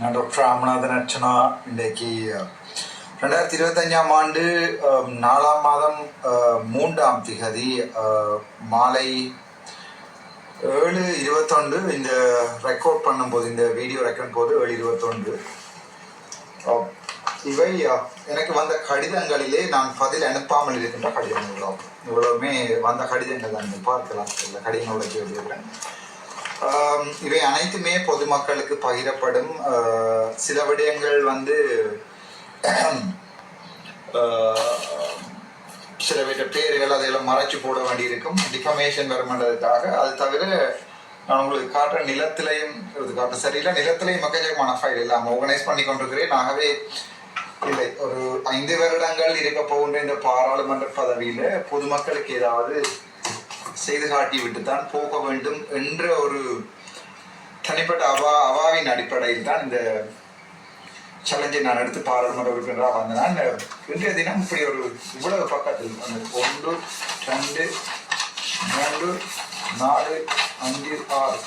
நான் டாக்டர் ராமநாதன் அர்ச்சனா இன்றைக்கு ரெண்டாயிரத்தி இருபத்தஞ்சாம் ஆண்டு நாலாம் மாதம் மூன்றாம் திகதி மாலை ஏழு இருபத்தொன்று இந்த ரெக்கார்ட் பண்ணும்போது இந்த வீடியோ ரெக்கார்ட் போது ஏழு இருபத்தொன்று. இவை எனக்கு வந்த கடிதங்களிலே நான் பதில் அனுப்பாமல் இருக்கின்ற கடிதங்கள் இவ்வளவுமே வந்த கடிதங்கள் தான். பார்க்கலாம். இல்லை கடிதங்களை கேள்விக்கிறேன் இவை அனைத்துமே பொதுமக்களுக்கு பகிரப்படும் சில விடயங்கள் வந்து சில விட பேர்கள் அதையெல்லாம் மறைச்சு போட வேண்டியிருக்கும். டிஃபமேஷன் வருமென்றதுக்காக. அது தவிர நான் உங்களுக்கு காட்டுற நிலத்திலையும் இது காட்ட சரியில்லை. நிலத்திலையும் மக்கஜகமான ஃபைல் இல்லாமல் ஆர்கனைஸ் பண்ணி கொண்டிருக்கிறேன். ஆகவே இல்லை. ஒரு ஐந்து வருடங்கள் இருக்க போகின்ற இந்த பாராளுமன்ற பதவியில் பொதுமக்களுக்கு ஏதாவது செய்து காட்டிவிட்டுத்தான் போக வேண்டும் என்ற ஒரு தனிப்பட்ட அவா அவாவின் அடிப்படையில் தான் இந்த சேலஞ்சை நான் எடுத்து பாராளுமன்ற உறுப்பினராக வந்தேன். இன்றைய தினம் இப்படி ஒரு இவ்வளவு பக்கத்தில் அந்த ஒன்று ரெண்டு மூன்று நாலு அஞ்சு ஆறு.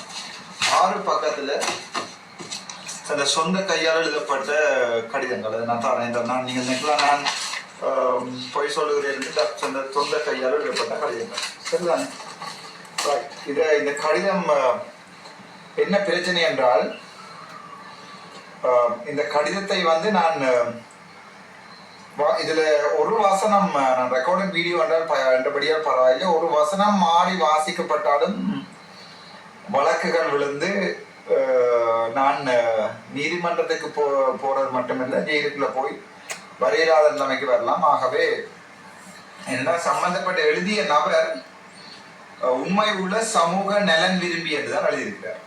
ஆறு பக்கத்தில் அந்த சொந்த கையால் எழுதப்பட்ட கடிதங்கள். அதை நான் தரேன் இந்த நான் நீங்கள் நினைக்கலாம் நான் பொய் சொல்லுகிறேன் என்று சொந்த சொந்த கையால் எழுதப்பட்ட கடிதங்கள். சரிதானே? இத இந்த கடிதம் என்ன பிரச்சனை என்றால் இந்த கடிதத்தை வந்து நான் வா- இதுல ஒரு வசனம் நான் ரெக்கார்டிங் வீடியோ என்றால் என்றபடியால் பரவாயில்லை. ஒரு வசனம் மாறி வாசிக்கப்பட்டாலும் வழக்குகள் விழுந்து நான் நீதிமன்றத்துக்கு போ போறது மட்டுமில்லை ஜெயிலுக்குள்ள போய் வரையிலாத நிலைமைக்கு வரலாம். ஆகவே என்ன சம்பந்தப்பட்ட எழுதிய நபர் உண்மை உள்ள சமூக நலன் விரும்பி என்றுதான் எழுதியிருக்கிறார்.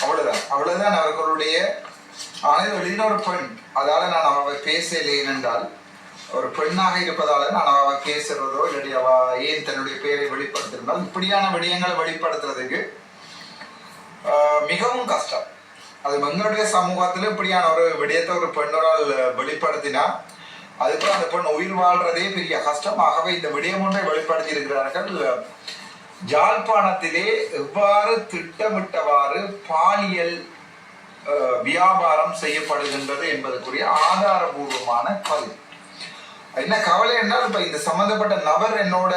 அவ்வளவுதான். அவ்வளவுதான் அவர்களுடைய ஆனால் எழுதின ஒரு பெண். அதால நான் அவ பேசலை ஏனென்றால் ஒரு பெண்ணாக இருப்பதால நான் அவ பேசுறதோ இல்லாட்டி அவ ஏன் தன்னுடைய பெயரை வெளிப்படுத்திருந்தால் இப்படியான விடயங்களை வெளிப்படுத்துறதுக்கு மிகவும் கஷ்டம். அது எங்களுடைய சமூகத்துல இப்படியான ஒரு விடயத்தை ஒரு பெண்ணோரால் வெளிப்படுத்தினா அதுக்கு அந்த பெண் உயிர் வாழ்றதே பெரிய கஷ்டம் ஆகவே இந்த விடயம் ஒன்றை வெளிப்படுத்தி இருக்கிறார்கள் ஜாழ்ப்பாணத்திலே எவ்வாறு திட்டமிட்டவாறு பாலியல் வியாபாரம் செய்யப்படுகின்றது என்பதற்குரிய ஆதாரபூர்வமான பதில் என்ன கவலை என்றால் இப்ப இந்த சம்பந்தப்பட்ட நபர் என்னோட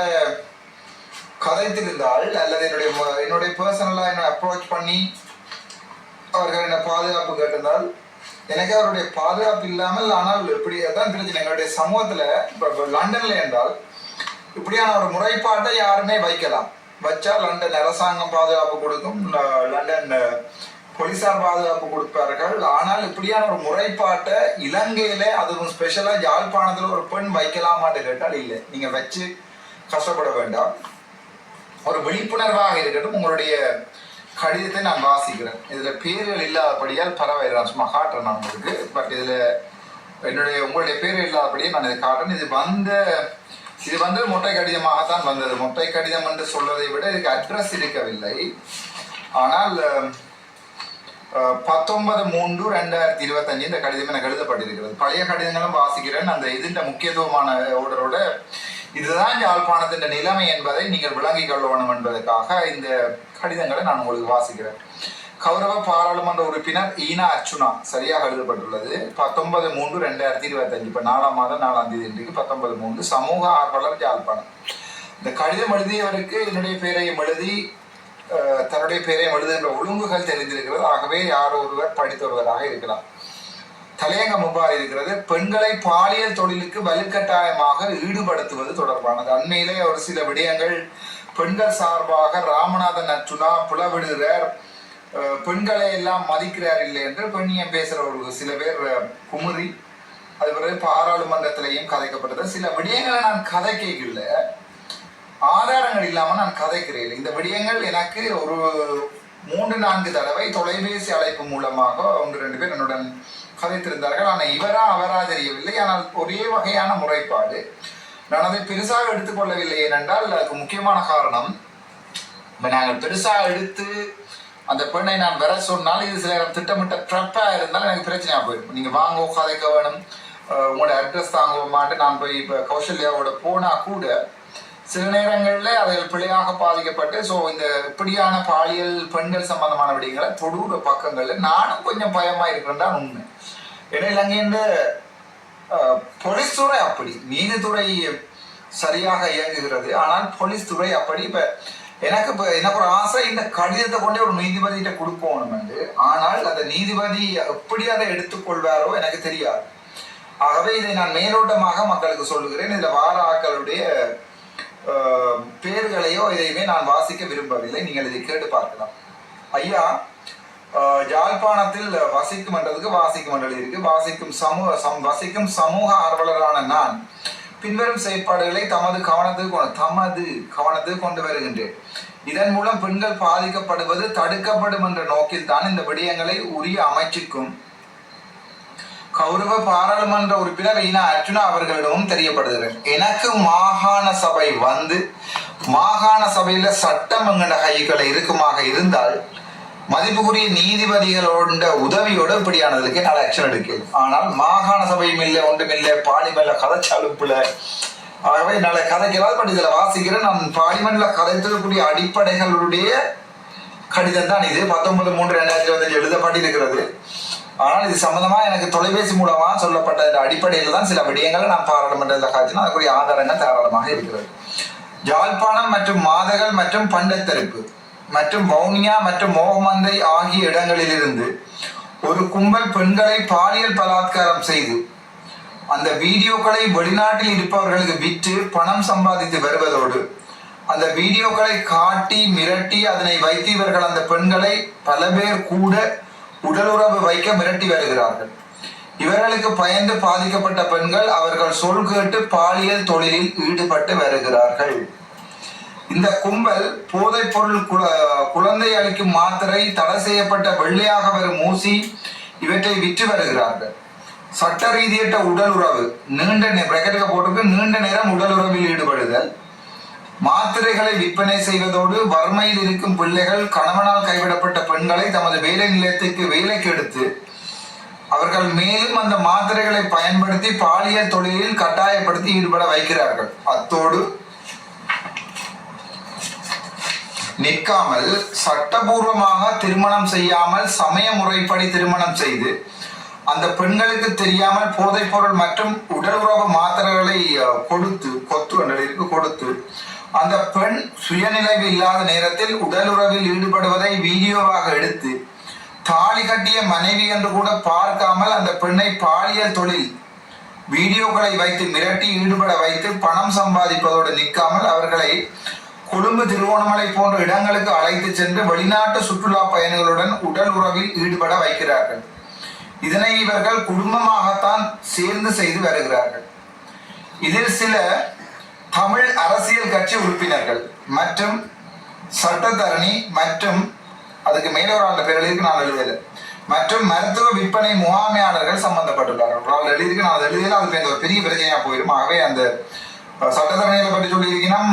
கதைத்திருந்தால் அல்லது என்னுடைய என்னுடைய பர்சனலா என்ன அப்ரோச் பண்ணி அவர்கள் என்ன பாதுகாப்பு கேட்டிருந்தால் எனக்கு அவருடைய பாதுகாப்பு இல்லாமல் ஆனால் இப்படி அதான் பிரச்சனை. எங்களுடைய சமூகத்துல இப்ப லண்டன்ல என்றால் இப்படியான ஒரு முறைப்பாட்டை யாருமே வைக்கலாம். வச்சா லண்டன் அரசாங்கம் பாதுகாப்பு கொடுக்கும் லண்டன் போலீசார் பாதுகாப்பு கொடுப்பார்கள். ஆனால் இப்படியான ஒரு முறைப்பாட்டை இலங்கையில அதுவும் ஸ்பெஷலா யாழ்ப்பாணத்துல ஒரு பெண் வைக்கலாமான்னு கேட்டால் இல்லை. நீங்க வச்சு கஷ்டப்பட வேண்டாம். ஒரு விழிப்புணர்வாக இருக்கட்டும் உங்களுடைய கடிதத்தை நான் வாசிக்கிறேன். இதுல பேர்கள் இல்லாதபடியால் பரவாயில்லை நான் சும்மா காட்டுறேன் நான் உங்களுக்கு. பட் இதுல என்னுடைய உங்களுடைய பேர் இல்லாதபடியே நான் இதை காட்டுறேன். இது வந்த இது வந்து மொட்டை கடிதமாகத்தான் வந்தது. மொட்டை கடிதம் என்று சொல்வதை விட இதுக்கு அட்ரஸ் இருக்கவில்லை. ஆனால் பத்தொன்பது மூன்று ரெண்டாயிரத்தி இருபத்தஞ்சு இந்த கடிதம் எனக்கு எழுதப்பட்டிருக்கிறது. பழைய கடிதங்களும் வாசிக்கிறேன். அந்த இதுண்ட முக்கியத்துவமான ஓடரோட இதுதான் யாழ்ப்பாணத்தின் நிலைமை என்பதை நீங்கள் விளங்கிக் கொள்ள வேண்டும் என்பதற்காக இந்த கடிதங்களை நான் உங்களுக்கு வாசிக்கிறேன். கௌரவ பாராளுமன்ற உறுப்பினர் ஈனா அர்ச்சுனா சரியாக எழுதப்பட்டுள்ளது. பத்தொன்பது மூன்று ரெண்டாயிரத்தி இருபத்தஞ்சு. இப்போ நாலாம் மாதம் நாலாம் தேதி இன்றைக்கு பத்தொன்பது மூன்று. சமூக ஆர்வலர் யாழ்ப்பாணம். இந்த கடிதம் எழுதியவருக்கு என்னுடைய பெயரையும் எழுதி தன்னுடைய பெயரையும் எழுதுகின்ற ஒழுங்குகள் தெரிந்திருக்கிறது. ஆகவே யாரோ ஒருவர் படித்தொருவராக இருக்கலாம். தலையங்கம் இவ்வாறு இருக்கிறது. பெண்களை பாலியல் தொழிலுக்கு வலுக்கட்டாயமாக ஈடுபடுத்துவது தொடர்பானது. அண்மையிலே ஒரு சில விடயங்கள் பெண்கள் சார்பாக ராமநாதன் அர்ச்சுனா புலவிடுகிறார். பெண்களை எல்லாம் மதிக்கிறார் இல்லை என்று பெண்ணியம் பேசுகிற ஒரு சில பேர் குமரி குமுறி அது பிறகு பாராளுமன்றத்திலையும் கதைக்கப்பட்டது. சில விடயங்களை நான் கதை கேட்கல ஆதாரங்கள் இல்லாமல் நான் கதைக்கிறேன். இந்த விடயங்கள் எனக்கு ஒரு மூன்று நான்கு தடவை தொலைபேசி அழைப்பு மூலமாக ஒன்று ரெண்டு பேர் என்னுடன் கதைத்திருந்தார்கள். ஆனால் இவரா அவரா தெரியவில்லை. ஆனால் ஒரே வகையான முறைப்பாடு. நான் அதை பெருசாக எடுத்துக்கொள்ளவில்லை ஏனென்றால் அதுக்கு முக்கியமான காரணம் நாங்கள் பெருசாக எடுத்து அந்த பெண்ணை நான் வர சொன்னால் இது சில திட்டமிட்ட ட்ரப்பா இருந்தால் எனக்கு பிரச்சனையா போயிடும். நீங்க வாங்க உட்காதைக்க வேணும். உங்களோட அட்ரஸ் தாங்க மாட்டு நான் போய் இப்போ கௌசல்யாவோட போனா கூட சில நேரங்களில் அதில் பிழையாக பாதிக்கப்பட்டு ஸோ இந்த இப்படியான பாலியல் பெண்கள் சம்பந்தமான விடயங்களை தொடுற பக்கங்களில் நானும் கொஞ்சம் பயமா இருக்கிறேன் தான் உண்மை. ஏன்னா இலங்கையின் பொலிஸ் துறை அப்படி. நீதித்துறை சரியாக இயங்குகிறது. ஆனால் போலீஸ் துறை அப்படி. இப்போ எனக்கு இப்ப எனக்கு ஒரு ஆசை இந்த கடிதத்தை கொண்டே ஒரு நீதிபதியிட்ட கொடுக்கணும் என்று ஆனால் அந்த நீதிபதி எப்படி அதை எடுத்துக்கொள்வாரோ எனக்கு தெரியாது. ஆகவே இதை நான் மேலோட்டமாக மக்களுக்கு சொல்லுகிறேன். இந்த வார ஆக்களுடைய பேர்களையோ இதையுமே நான் வாசிக்க விரும்பவில்லை. நீங்கள் இதை கேட்டு பார்க்கலாம். ஐயா ஜாழ்ப்பாணத்தில் யாழ்ப்பாணத்தில் வசிக்கும் என்றதுக்கு வாசிக்கும் என்றது இருக்கு வாசிக்கும் சமூக சம் வசிக்கும் சமூக ஆர்வலரான நான் பின்வரும் செயற்பாடுகளை தமது கவனத்துக்கு கொண்டு தமது கவனத்துக்கு கொண்டு வருகின்றேன். இதன் மூலம் பெண்கள் பாதிக்கப்படுவது தடுக்கப்படும் என்ற நோக்கில் தான் இந்த விடயங்களை உரிய அமைச்சுக்கும். கௌரவ பாராளுமன்ற உறுப்பினர் ஈனா அர்ஜுனா அவர்களிடமும் தெரியப்படுகிறது எனக்கு மாகாண சபை வந்து மாகாண சபையில சட்டம் எங்கட கைகளை இருக்குமாக இருந்தால் மதிப்புக்குரிய நீதிபதிகளோட உதவியோட இப்படியானதுக்கு என்னால் ஆக்ஷன் எடுக்கல ஆனால் மாகாண சபையும் இல்லை ஒன்றும் இல்லை. பாலிமல்ல கதைச்சலுப்புல ஆகவே என்னால் கதைக்கலாம் பட் இதில் வாசிக்கிறேன் நான் பார்லிமெண்ட்ல கதைத்திருக்கக்கூடிய அடிப்படைகளுடைய கடிதம் தான் இது. பத்தொன்பது மூன்று ரெண்டாயிரத்தி வந்து எழுதப்பட்டிருக்கிறது. ஆனால் இது சம்பந்தமா எனக்கு தொலைபேசி மூலமா சொல்லப்பட்ட இந்த அடிப்படையில் தான் சில விடயங்களை நான் பாராளுமன்றத்தில் காய்ச்சினா அதுக்குரிய ஆதாரங்கள் தாராளமாக இருக்கிறது. யாழ்ப்பாணம் மற்றும் மாதகள் மற்றும் பண்டத்தெருப்பு. மற்றும் வவுனியா மற்றும் மோகமந்தை ஆகிய இடங்களிலிருந்து ஒரு கும்பல் பெண்களை பாலியல் பலாத்காரம் செய்து அந்த வீடியோக்களை வெளிநாட்டில் இருப்பவர்களுக்கு விற்று பணம் சம்பாதித்து வருவதோடு அந்த வீடியோக்களை காட்டி மிரட்டி அதனை வைத்து இவர்கள் அந்த பெண்களை பல பேர் கூட உடலுறவு வைக்க மிரட்டி வருகிறார்கள். இவர்களுக்கு பயந்து பாதிக்கப்பட்ட பெண்கள் அவர்கள் சொல் கேட்டு பாலியல் தொழிலில் ஈடுபட்டு வருகிறார்கள். இந்த கும்பல் போதைப் பொருள் குழந்தை அளிக்கும் மாத்திரை தடை செய்யப்பட்ட வெள்ளையாக வரும் ஊசி இவற்றை விற்று வருகிறார்கள். சட்ட ரீதியற்ற உடல் உறவு நீண்ட நே- bracket-ல போட்டிருக்கு நீண்ட நேரம் உடல் உறவில் ஈடுபடுதல். மாத்திரைகளை விற்பனை செய்வதோடு வறுமையில் இருக்கும் பிள்ளைகள் கணவனால் கைவிடப்பட்ட பெண்களை தமது வேலை நிலையத்துக்கு வேலைக்கு எடுத்து அவர்கள் மேலும் அந்த மாத்திரைகளை பயன்படுத்தி பாலியல் தொழிலில் கட்டாயப்படுத்தி ஈடுபட வைக்கிறார்கள். அத்தோடு நிற்காமல் சட்டபூர்வமாக திருமணம் செய்யாமல் சமய முறைப்படி திருமணம் செய்து அந்த பெண்களுக்கு தெரியாமல் போதைப் பொருள் மற்றும் உடல் உறவு மாத்திரைகளை கொடுத்து கொத்து என்றிற்கு கொடுத்து அந்த பெண் சுயநிலைவு இல்லாத நேரத்தில் உடல் உறவில் ஈடுபடுவதை வீடியோவாக எடுத்து தாலி கட்டிய மனைவி என்று கூட பார்க்காமல் அந்த பெண்ணை பாலியல் தொழில் வீடியோக்களை வைத்து மிரட்டி ஈடுபட வைத்து பணம் சம்பாதிப்பதோடு நிற்காமல் அவர்களை கொழும்பு திருவோணமலை போன்ற இடங்களுக்கு அழைத்து சென்று வெளிநாட்டு சுற்றுலா பயணிகளுடன் உடல் உறவில் ஈடுபட வைக்கிறார்கள். இதனை இவர்கள் குடும்பமாகத்தான் சேர்ந்து செய்து வருகிறார்கள். இதில் சில தமிழ் அரசியல் கட்சி உறுப்பினர்கள் மற்றும் சட்டத்தரணி மற்றும் அதுக்கு மேலே ஒரு ஆண்ட பேர் நான் எழுதலை. மற்றும் மருத்துவ விற்பனை முகாமையாளர்கள் சம்பந்தப்பட்டுள்ளார்கள். ஒரு எழுதியிருக்கு நான் அதை எழுதல அது ஒரு பெரிய பிரச்சனையாக போயிடும். ஆகவே அந்த சட்டசபையில பற்றி சொல்லியிருக்கணும்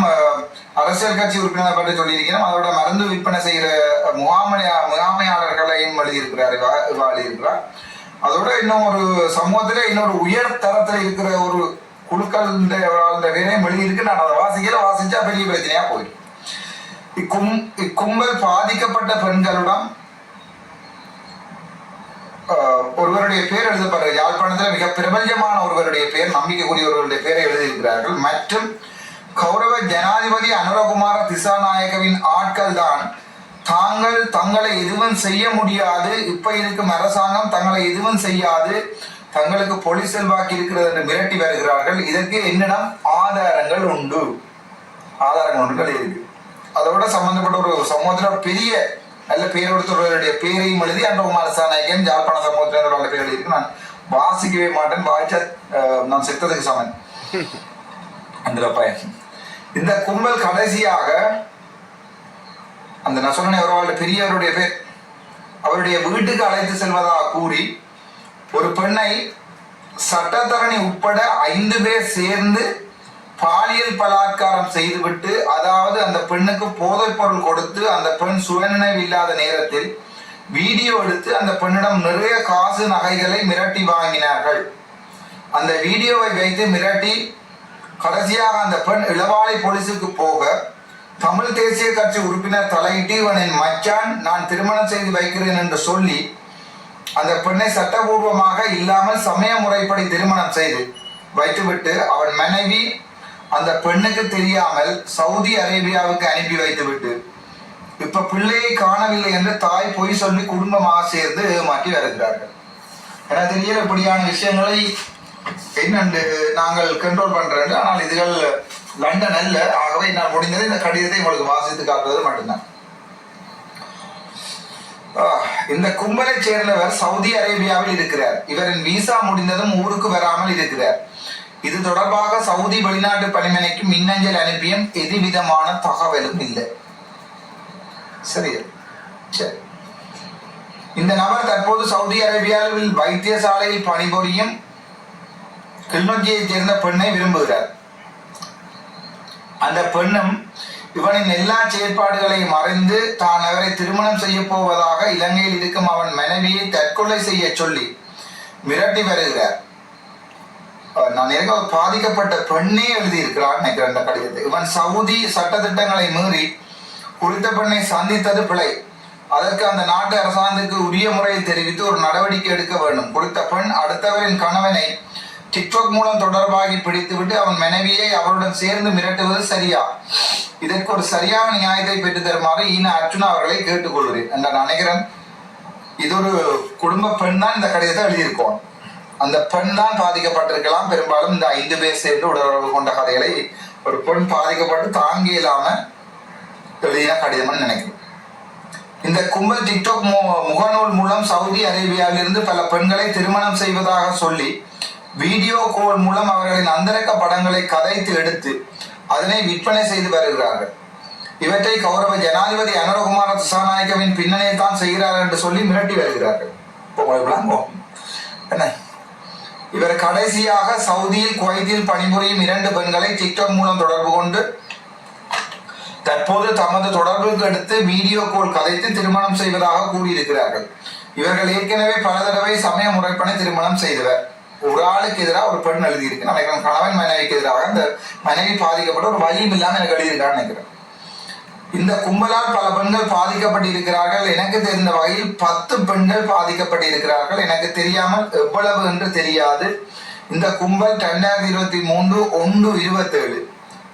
அரசியல் கட்சி உறுப்பினரை பற்றி சொல்லியிருக்கணும் அதோட மருந்து விற்பனை செய்கிற முகாமையா முகாமையாளர்களையும் எழுதியிருக்கிறார் இவா எழுதியிருக்கிறார் அதோட இன்னும் ஒரு சமூகத்திலே இன்னொரு உயர் தரத்தில் இருக்கிற ஒரு குழுக்கள் இந்த வேலையும் எழுதியிருக்கு நான் அதை வாசிக்கல வாசிச்சா பெரிய பிரச்சனையா போயிடும். இக்கும் இக்கும்பல் பாதிக்கப்பட்ட பெண்களிடம் ஒருவருடைய பேர் எழுதப்படுற யாழ்ப்பாணத்தில் மிக பிரபஞ்சமான ஒருவருடைய பேர் நம்பிக்கைக்குரிய ஒருவருடைய பேரை எழுதியிருக்கிறார்கள். மற்றும் கௌரவ ஜனாதிபதி அனுரகுமார திசாநாயகவின் ஆட்கள் தான் தாங்கள் தங்களை எதுவும் செய்ய முடியாது இப்ப இருக்கும் அரசாங்கம் தங்களை எதுவும் செய்யாது தங்களுக்கு பொலிஸ் செல்வாக்கு இருக்கிறது என்று மிரட்டி வருகிறார்கள். இதற்கு என்னிடம் ஆதாரங்கள் உண்டு. ஆதாரங்கள் உண்டுகள் இருக்கு அதோட சம்பந்தப்பட்ட ஒரு சமூகத்தில் பெரிய நல்ல பேர் ஒருத்தருடைய பேரையும் எழுதி அன்றகுமார சாநாயகன் ஜாழ்ப்பாண சமூகத்தில் அவரோட பேர் எழுதியிருக்கு. நான் வாசிக்கவே மாட்டேன். வாய்ச்சா நான் செத்ததுக்கு சமன். அந்த பையன் இந்த கும்பல் கடைசியாக அந்த நான் சொன்னேன் ஒரு பெரியவருடைய பேர். அவருடைய வீட்டுக்கு அழைத்து செல்வதாக கூறி ஒரு பெண்ணை சட்டத்தரணி உட்பட ஐந்து பேர் சேர்ந்து பாலியல் பலாத்காரம் செய்துவிட்டு அதாவது அந்த பெண்ணுக்கு போதைப் பொருள் கொடுத்து அந்த பெண் சுயநினைவு இல்லாத நேரத்தில் வீடியோ எடுத்து அந்த பெண்ணிடம் நிறைய காசு நகைகளை மிரட்டி வாங்கினார்கள். அந்த வீடியோவை வைத்து மிரட்டி கடைசியாக அந்த பெண் இளவாலை போலீஸுக்கு போக தமிழ் தேசிய கட்சி உறுப்பினர் தலையிட்டு இவனின் மச்சான் நான் திருமணம் செய்து வைக்கிறேன் என்று சொல்லி அந்த பெண்ணை சட்டபூர்வமாக இல்லாமல் சமய முறைப்படி திருமணம் செய்து வைத்துவிட்டு அவன் மனைவி அந்த பெண்ணுக்கு தெரியாமல் சவுதி அரேபியாவுக்கு அனுப்பி வைத்துவிட்டு இப்ப பிள்ளையை காணவில்லை என்று தாய் பொய் சொல்லி குடும்பமாக சேர்ந்து ஏமாற்றி வருகிறார்கள். என தெரியல இப்படியான விஷயங்களை என்னண்டு நாங்கள் கண்ட்ரோல் பண்றேன் ஆனால் இதுகள் லண்டன் அல்ல. ஆகவே நான் முடிந்தது இந்த கடிதத்தை உங்களுக்கு வாசித்து காட்டுவது மட்டும்தான். இந்த கும்பலை சேர்ந்தவர் சவுதி அரேபியாவில் இருக்கிறார். இவரின் விசா முடிந்ததும் ஊருக்கு வராமல் இருக்கிறார். இது தொடர்பாக சவுதி வெளிநாட்டு பணிமனைக்கு மின்னஞ்சல் அனுப்பியும் எதுவிதமான தகவலும் இல்லை. சரி. சரி இந்த நபர் தற்போது சவுதி அரேபியாவில் வைத்தியசாலையில் பணிபுரியும் கிளிநொச்சியைச் சேர்ந்த பெண்ணை விரும்புகிறார். அந்த பெண்ணும் இவனின் எல்லா செயற்பாடுகளையும் அறிந்து தான் அவரை திருமணம் செய்ய போவதாக இலங்கையில் இருக்கும் அவன் மனைவியை தற்கொலை செய்ய சொல்லி மிரட்டி வருகிறார். நான் எனக்கு பாதிக்கப்பட்ட பெண்ணே எழுதியிருக்கிறார் நினைக்கிறேன் இந்த கடிதத்தை. இவன் சவுதி சட்டத்திட்டங்களை மீறி குறித்த பெண்ணை சந்தித்தது பிழை. அதற்கு அந்த நாட்டு அரசாங்கத்துக்கு உரிய முறையை தெரிவித்து ஒரு நடவடிக்கை எடுக்க வேண்டும். குறித்த பெண் அடுத்தவரின் கணவனை டிக்டாக் மூலம் தொடர்பாகி பிடித்துவிட்டு அவன் மனைவியை அவருடன் சேர்ந்து மிரட்டுவது சரியா? இதற்கு ஒரு சரியான நியாயத்தை பெற்று தருமாறு ஈன அர்ஜுனா அவர்களை கேட்டுக்கொள்கிறேன் என்று நான் நினைக்கிறேன் இது ஒரு குடும்ப பெண் தான் இந்த கடிதத்தை எழுதியிருக்கோம் அந்த பெண் தான் பாதிக்கப்பட்டிருக்கலாம். பெரும்பாலும் இந்த ஐந்து பேர் சேர்ந்து உடலுறவு கொண்ட கதைகளை ஒரு பெண் பாதிக்கப்பட்டு தாங்கி இல்லாம வெளியா கடிதம்னு நினைக்கிறேன் இந்த கும்பல் டிக்டாக் முகநூல் மூலம் சவுதி அரேபியாவிலிருந்து பல பெண்களை திருமணம் செய்வதாக சொல்லி வீடியோ கால் மூலம் அவர்களின் அந்தரக்க படங்களை கதைத்து எடுத்து அதனை விற்பனை செய்து வருகிறார்கள். இவற்றை கௌரவ ஜனாதிபதி அனுரகுமார திசாநாயக்கவின் பின்னணியை தான் செய்கிறார்கள் என்று சொல்லி மிரட்டி வருகிறார்கள். இப்போ உங்களுக்கு இவர் கடைசியாக சவுதியில் குவைத்தில் பணிபுரியும் இரண்டு பெண்களை டிக்டாக் மூலம் தொடர்பு கொண்டு தற்போது தமது தொடர்புக்கு எடுத்து வீடியோ கால் கதைத்து திருமணம் செய்வதாக கூறியிருக்கிறார்கள். இவர்கள் ஏற்கனவே பல தடவை சமய முறைப்படி திருமணம் செய்தவர். ஒரு ஆளுக்கு எதிராக ஒரு பெண் எழுதியிருக்கு. நினைக்கிறேன் கணவன் மனைவிக்கு எதிராக அந்த மனைவி பாதிக்கப்பட்ட ஒரு வழியும் இல்லாமல் எனக்கு எழுதியிருக்கான்னு நினைக்கிறேன். இந்த கும்பலால் பல பெண்கள் பாதிக்கப்பட்டிருக்கிறார்கள். எனக்கு தெரிந்த வகையில் பத்து பெண்கள் பாதிக்கப்பட்டிருக்கிறார்கள். எனக்கு தெரியாமல் எவ்வளவு என்று தெரியாது. இந்த கும்பல் ரெண்டாயிரத்தி இருபத்தி மூன்று ஒன்று இருபத்தேழு.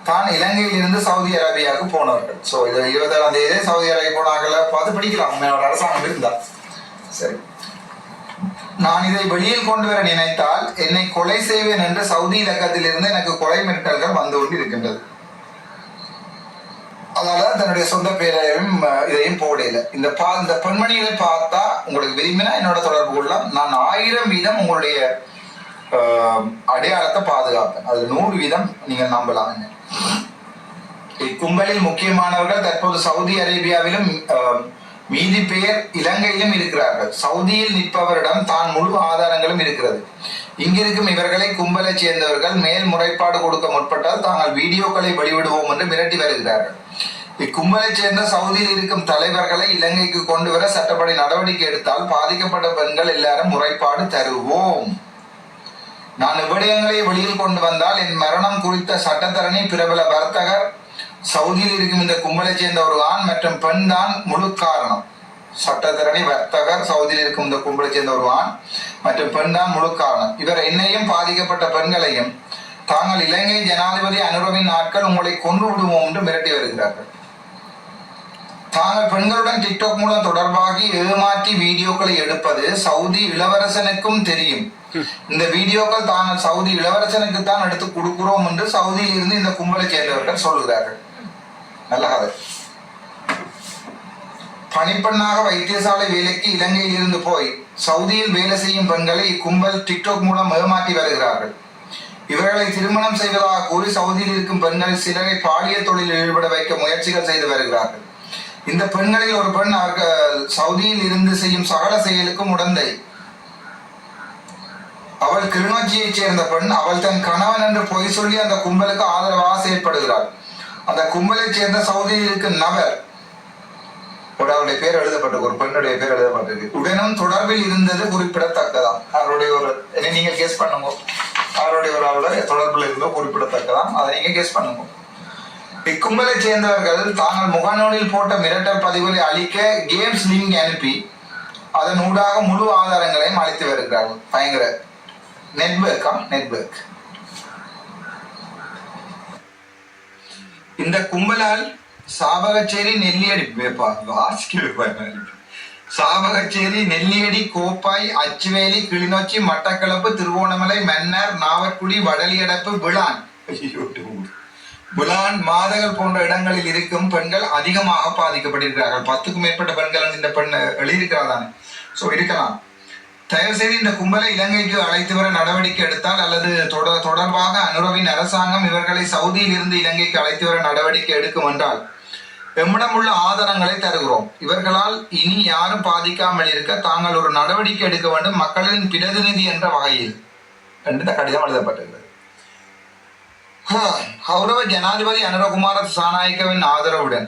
தான் இலங்கையில் இருந்து சவுதி அரேபியாவுக்கு போனவர்கள். ஸோ இது இருபத்தேழாம் தேதி சவுதி அரேபியா போனார்கள்? பார்த்து பிடிக்கலாம். உண்மையோட அரசாங்கம் இருந்தால் சரி. நான் இதை வெளியில் கொண்டு வர நினைத்தால் என்னை கொலை செய்வேன் என்று சவுதி இலக்கத்திலிருந்து எனக்கு கொலை மிரட்டல்கள் வந்து கொண்டு இருக்கின்றது அதனால தன்னுடைய சொந்த பேரையும் இதையும் போடல. இந்த பா இந்த பெண்மணிகளை பார்த்தா உங்களுக்கு விரும்பினா என்னோட தொடர்பு கொள்ளலாம். நான் ஆயிரம் வீதம் உங்களுடைய அடையாளத்தை பாதுகாப்பேன். அது நூறு வீதம் நீங்கள் நம்பலாம் இக்கும்பலில் முக்கியமானவர்கள் தற்போது சவுதி அரேபியாவிலும் மீதி பேர் இலங்கையிலும் இருக்கிறார்கள். சவுதியில் நிற்பவரிடம் தான் முழு ஆதாரங்களும் இருக்கிறது. இங்கிருக்கும் இவர்களை கும்பலைச் சேர்ந்தவர்கள் மேல் முறைப்பாடு கொடுக்க முற்பட்டால் தாங்கள் வீடியோக்களை வெளிவிடுவோம் என்று மிரட்டி வருகிறார்கள். இக்கும்பலைச் சேர்ந்த சவுதியில் இருக்கும் தலைவர்களை இலங்கைக்கு கொண்டு வர சட்டப்படி நடவடிக்கை எடுத்தால் பாதிக்கப்பட்ட பெண்கள் எல்லாரும் முறைப்பாடு தருவோம். நான் விடயங்களை வெளியில் கொண்டு வந்தால் என் மரணம் குறித்த சட்டத்தரணி பிரபல வர்த்தகர் சவுதியில் இருக்கும் இந்த கும்பலைச் சேர்ந்த ஒரு ஆண் மற்றும் பெண் தான் முழு காரணம். சட்டத்தரணி வர்த்தகர் சவுதியில் இருக்கும் இந்த கும்பலை சேர்ந்த ஒரு ஆண் மற்றும் பெண் தான் முழு காரணம். இவர் என்னையும் பாதிக்கப்பட்ட பெண்களையும் தாங்கள் இலங்கை ஜனாதிபதி அனுரவின் நாட்கள் உங்களை கொன்று விடுவோம் என்று மிரட்டி வருகிறார்கள். தாங்கள் பெண்களுடன் டிக்டாக் மூலம் தொடர்பாகி ஏமாற்றி வீடியோக்களை எடுப்பது சவுதி இளவரசனுக்கும் தெரியும். இந்த வீடியோக்கள் தாங்கள் சவுதி இளவரசனுக்கு தான் எடுத்து கொடுக்கிறோம் என்று சவுதியில் இருந்து இந்த கும்பலை சேர்ந்தவர்கள் சொல்கிறார்கள். நல்ல கதை. பணிப்பெண்ணாக வைத்தியசாலை வேலைக்கு இலங்கையில் இருந்து போய் சவுதியில் வேலை செய்யும் பெண்களை இக்கும்பல் டிக்டாக் மூலம் ஏமாற்றி வருகிறார்கள். இவர்களை திருமணம் செய்வதாக கூறி சவுதியில் இருக்கும் பெண்கள் சிலரை பாலியல் தொழிலில் ஈடுபட வைக்க முயற்சிகள் செய்து வருகிறார்கள். இந்த பெண்களில் ஒரு பெண் அவர்கள் சவுதியில் இருந்து செய்யும் சகல செயலுக்கும் உடந்தை. அவள் கிளிநொச்சியைச் சேர்ந்த பெண் அவள் தன் கணவன் என்று பொய் சொல்லி அந்த கும்பலுக்கு ஆதரவாக செயற்படுகிறாள். அந்த கும்பலைச் சேர்ந்த சவுதியில் இருக்கும் நபர் ஒரு அவருடைய பேர் எழுதப்பட்டிருக்கு ஒரு பெண்ணுடைய பேர் எழுதப்பட்டிருக்கு. உடனும் தொடர்பில் இருந்தது குறிப்பிடத்தக்கதான் அவருடைய ஒரு இதை நீங்க கேஸ் பண்ணுங்க. அவருடைய ஒரு ஆளோட தொடர்பில் இருந்தோ குறிப்பிடத்தக்கதான் அதை நீங்க கேஸ் பண்ணுங்க. இக்கும்பலை சேர்ந்தவர்கள் தாங்கள் முகநூலில் போட்ட மிரட்டல் பதிவுகளை அளிக்க கேம்ஸ் லிங்க் அனுப்பி அதன் ஊடாக முழு ஆதாரங்களையும் அளித்து வருகிறார்கள் பயங்கர நெட்வொர்க்கா நெட்வொர்க். இந்த கும்பலால் சாபகச்சேரி நெல்லியடி வேப்பா சாவகச்சேரி நெல்லியடி கோப்பாய் அச்சுவேலி கிளிநொச்சி மட்டக்களப்பு திருவோணமலை மன்னர் நாவற்குடி வடலியடப்பு விழான் ஐயோ, மாதங்கள் மாதகள் போன்ற இடங்களில் இருக்கும் பெண்கள் அதிகமாக பாதிக்கப்பட்டிருக்கிறார்கள் பத்துக்கும் மேற்பட்ட பெண்கள் இந்த பெண் எழுதியிருக்கிறாதானே ஸோ இருக்கலாம். தயவு செய்து இந்த கும்பலை இலங்கைக்கு அழைத்து வர நடவடிக்கை எடுத்தால் அல்லது தொடர் தொடர்பாக அனுரவின் அரசாங்கம் இவர்களை சவுதியில் இருந்து இலங்கைக்கு அழைத்து வர நடவடிக்கை எடுக்கும் என்றால் எம்மிடம் உள்ள ஆதாரங்களை தருகிறோம். இவர்களால் இனி யாரும் பாதிக்காமல் இருக்க தாங்கள் ஒரு நடவடிக்கை எடுக்க வேண்டும் மக்களின் பிரதிநிதி என்ற வகையில். என்று இந்த கடிதம் எழுதப்பட்டிருக்கிறது. ஹா, ஜனாதிபதி அனுரகுமார சாநாயக்கவின் ஆதரவுடன்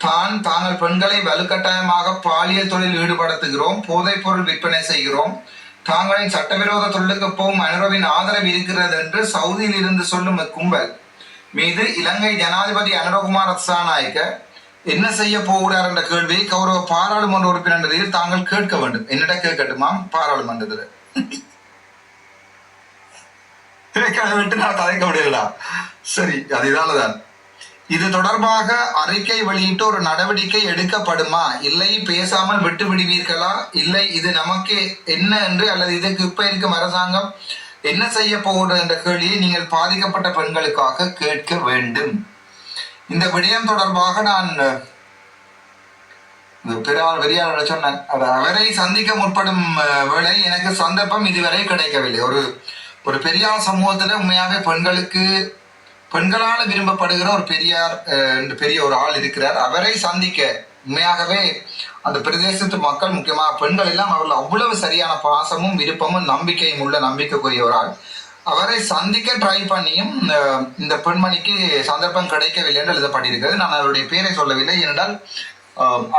தான் தாங்கள் பெண்களை வலுக்கட்டாயமாக பாலியல் தொழில் ஈடுபடுத்துகிறோம் போதைப் பொருள் விற்பனை செய்கிறோம் தாங்களின் சட்டவிரோத தொழிலுக்கு போகும் அனுரவின் ஆதரவு இருக்கிறது என்று சவுதியில் இருந்து சொல்லும் இக்கும்பல் மீது இலங்கை ஜனாதிபதி அனுரகுமார சாநாயக்க என்ன செய்ய போகிறார் என்ற கேள்வியை கௌரவ பாராளுமன்ற உறுப்பினர் தாங்கள் கேட்க வேண்டும் என்னிட கேட்கட்டுமாம் பாராளுமன்றத்தில் இடைக்கால நான் கதைக்க முடியலடா. சரி அது இதாலதான் இது தொடர்பாக அறிக்கை வெளியிட்டு ஒரு நடவடிக்கை எடுக்கப்படுமா? இல்லை பேசாமல் விட்டு விடுவீர்களா? இல்லை இது நமக்கு என்ன என்று அல்லது இதுக்கு இப்ப இருக்கும் அரசாங்கம் என்ன செய்ய போகிறது என்ற கேள்வியை நீங்கள் பாதிக்கப்பட்ட பெண்களுக்காக கேட்க வேண்டும். இந்த விடயம் தொடர்பாக நான் பெரியார் பெரியார் சொன்னேன். அவரை சந்திக்க முற்படும் அஹ், வேளை எனக்கு சந்தர்ப்பம் இதுவரை கிடைக்கவில்லை. ஒரு ஒரு பெரியார் சமூகத்துல உண்மையாவே பெண்களுக்கு பெண்களால் விரும்பப்படுகிற ஒரு பெரியார் என்று பெரிய ஒரு ஆள் இருக்கிறார். அவரை சந்திக்க உண்மையாகவே அந்த பிரதேசத்து மக்கள் முக்கியமாக பெண்கள் எல்லாம் அவர்கள் அவ்வளவு சரியான பாசமும் விருப்பமும் நம்பிக்கையும் உள்ள நம்பிக்கைக்குரிய ஒரு ஆள். அவரை சந்திக்க ட்ரை பண்ணியும் இந்த பெண்மணிக்கு சந்தர்ப்பம் கிடைக்கவில்லை என்று எழுதப்பட்டிருக்கிறது. நான் அவருடைய பேரை சொல்லவில்லை. ஏனென்றால்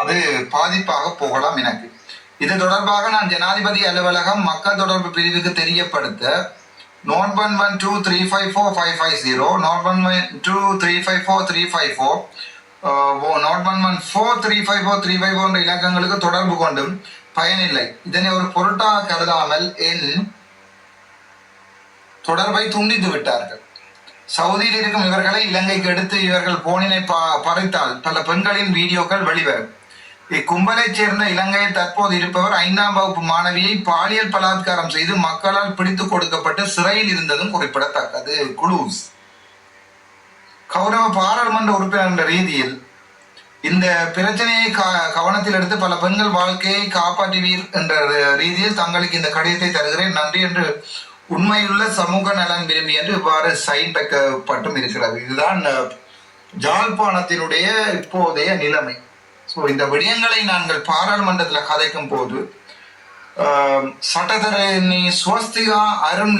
அது பாதிப்பாக போகலாம் எனக்கு. இது தொடர்பாக நான் ஜனாதிபதி அலுவலகம் மக்கள் தொடர்பு பிரிவுக்கு தெரியப்படுத்த nought one one two three five four five five zero. Nought one one two three five four three five four. Oh nought one one four three five four three five போன்ற இலக்கங்களுக்கு தொடர்பு கொண்டும் பயனில்லை. இதனை ஒரு பொருட்டாக கருதாமல் என் தொடர்பை துண்டித்து விட்டார்கள். சவுதியில் இருக்கும் இவர்களை இலங்கைக்கு எடுத்து இவர்கள் போனினை பா- பறித்தால் பல பெண்களின் வீடியோக்கள் வெளிவரும். இக்கும்பலைச் சேர்ந்த இலங்கையில் தற்போது இருப்பவர் ஐந்தாம் வகுப்பு மாணவியை பாலியல் பலாத்காரம் செய்து மக்களால் பிடித்து கொடுக்கப்பட்டு சிறையில் இருந்ததும் குறிப்பிடத்தக்கது. குலூஸ் கௌரவ பாராளுமன்ற உறுப்பினர் என்ற ரீதியில் இந்த பிரச்சனையை கவனத்தில் எடுத்து பல பெண்கள் வாழ்க்கையை காப்பாற்றுவீர் என்ற ரீதியில் தங்களுக்கு இந்த கடிதத்தை தருகிறேன். நன்றி என்று உண்மையுள்ள சமூக நலன் விரும்பி என்று இவ்வாறு சைன் வைக்கப்பட்டும் இருக்கிறது. இதுதான் ஜாழ்ப்பாணத்தினுடைய இப்போதைய நிலைமை. ஸோ இந்த விடயங்களை நாங்கள் பாராளுமன்றத்தில் கதைக்கும் போது சட்டத்தரணி சுவஸ்திகா அருண்